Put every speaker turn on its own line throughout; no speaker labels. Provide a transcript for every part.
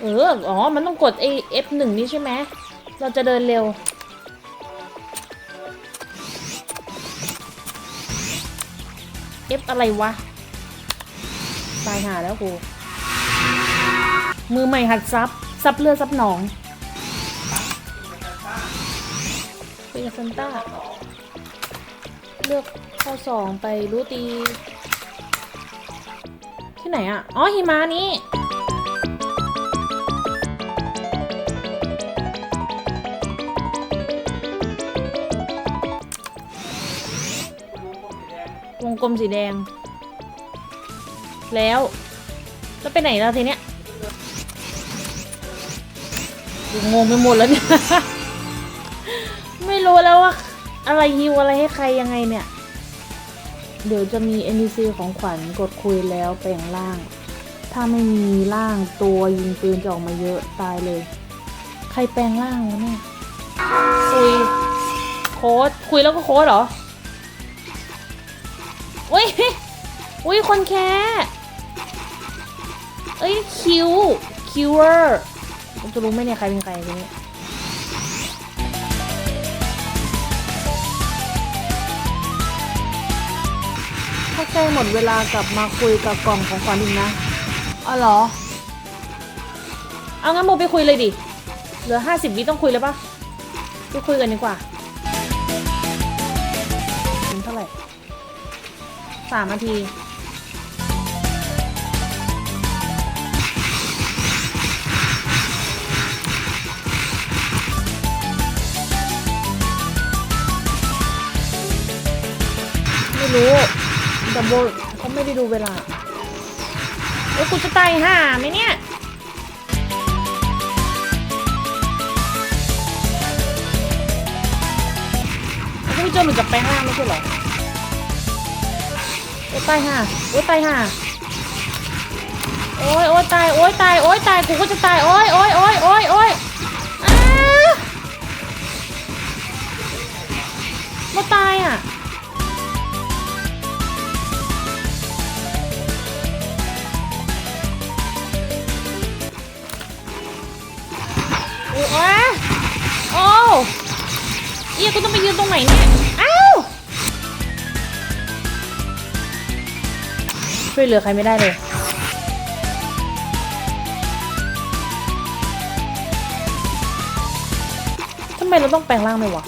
เออ อ๋อ มันต้องกดไอ้ F1 นี่ใช่ไหม เราจะเดินเร็ว F อะไรวะ ตายหาแล้วกู มือใหม่หัดซับ ซับเลือดซับหนองไปกับซันต้า เลือกข้อสองไปรู้ตี ที่ไหนอะ อ๋อ หิมะนี้ วงกลมสีแดง แล้วจะไปไหนแล้วทีเนี้ยกูงงไปหมดแล้วเนี่ย ไม่รู้แล้วว่า อะไรฮิวอะไรให้ใครยังไงเนี่ย เดี๋ยวจะมี NPC ของขวัญกดคุยแล้วแปลงร่าง ถ้าไม่มีร่างตัวยิงปืนจะออกมาเยอะตายเลย ใครแปลงร่างวะเนี่ยคุยโค้ดคุยแล้วก็โค้ดเหรอ อุ้ย อุ้ย คนแค่เอ้ย คิว คิวเวอร์จะรู้ไหมเนี่ย ใครเป็นใครทีนี้ถ้าใกล้หมดเวลากลับมาคุยกับกล่องของขวัญอีกนะอ๋อเหรอ เอางั้นโมไปคุยเลยดิ เหลือห้าสิบวิต้องคุยเลยปะไปคุยกันดีกว่าเป็นเท่าไหร่ สามนาที ไม่รู้แต่โบเขาไม่ได้ดูเวลาเอ้ยกูจะตายห่าไหมเนี่ยแล้วก็พี่โจหลุดจากแปลงร่าไม่ใช่เหรอ โอ้ตายห่าโอ้ตายห่าโอ้ยโอ้ยตาย โอ้ยตาย โอ้ยตาย กูก็จะตาย โอ้ยโอ้ยโอ้ยโอ้ยโอ้ยมาตายอะโอ้ยโอ้เอียกูต้องไปยืนตรงไหนเนี่ย อ้าว ช่วยเหลือใครไม่ได้เลยทำไมเราต้องแปลงร่างเลยวะ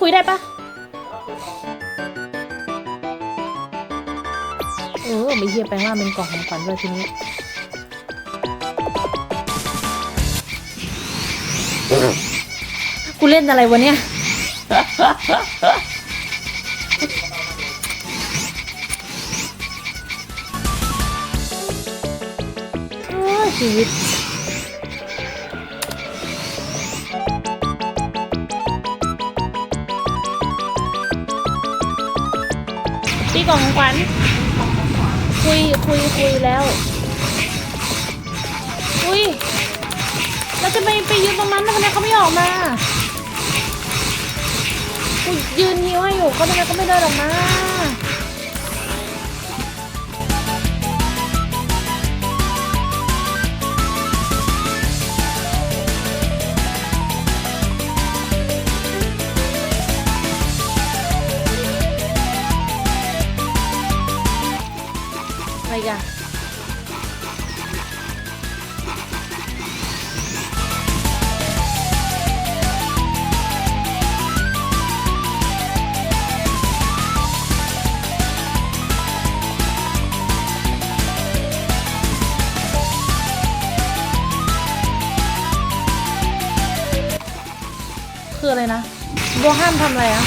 คุยได้ปะเออไม่เฮียแปลงร่าเป็นกล่องของขวัญเลยทีนี้กูเล่นอะไรวะเนี่ยโอ้ยชีวิต กล่องของขวัญคุยคุยคุยแล้วคุยเราจะไปไปยืนตรงนั้นแล้วทำไมเขาไม่ออกมากูยืนหิวให้อยู่เขาทำไมเขาไม่เดินออกมา โบห้ามทำอะไรอะ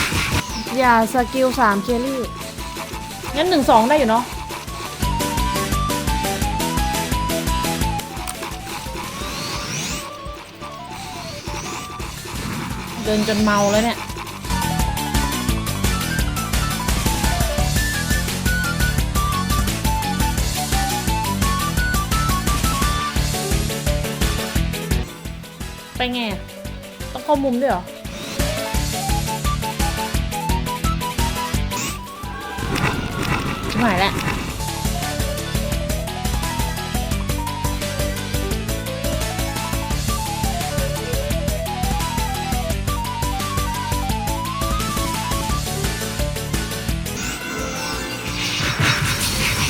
อย่าสกิลสามเคลลี่ งั้นหนึ่งสองได้อยู่เนาะ เดินจนเมาแล้วเนี่ย ไปไง ต้องเข้ามุมด้วยเหรอ ชิบหาแล้ว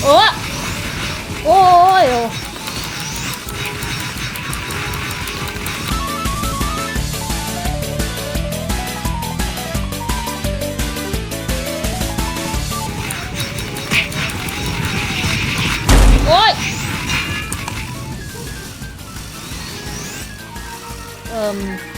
โอ้ เ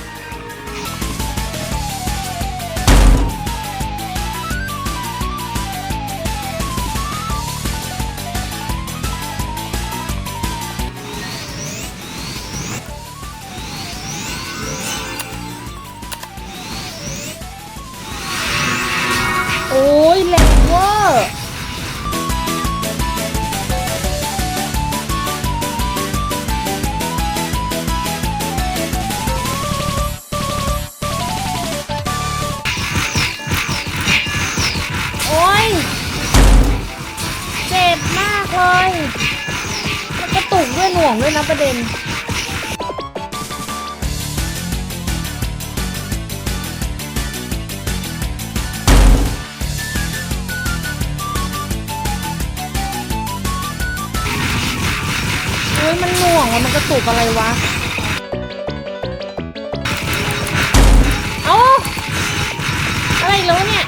ตุกด้วยหน่วงด้วยนะประเด็นเฮ้ยมันหน่วงอะมันกระตุกอะไรวะ เอ้า อะไรแล้วเนี่ย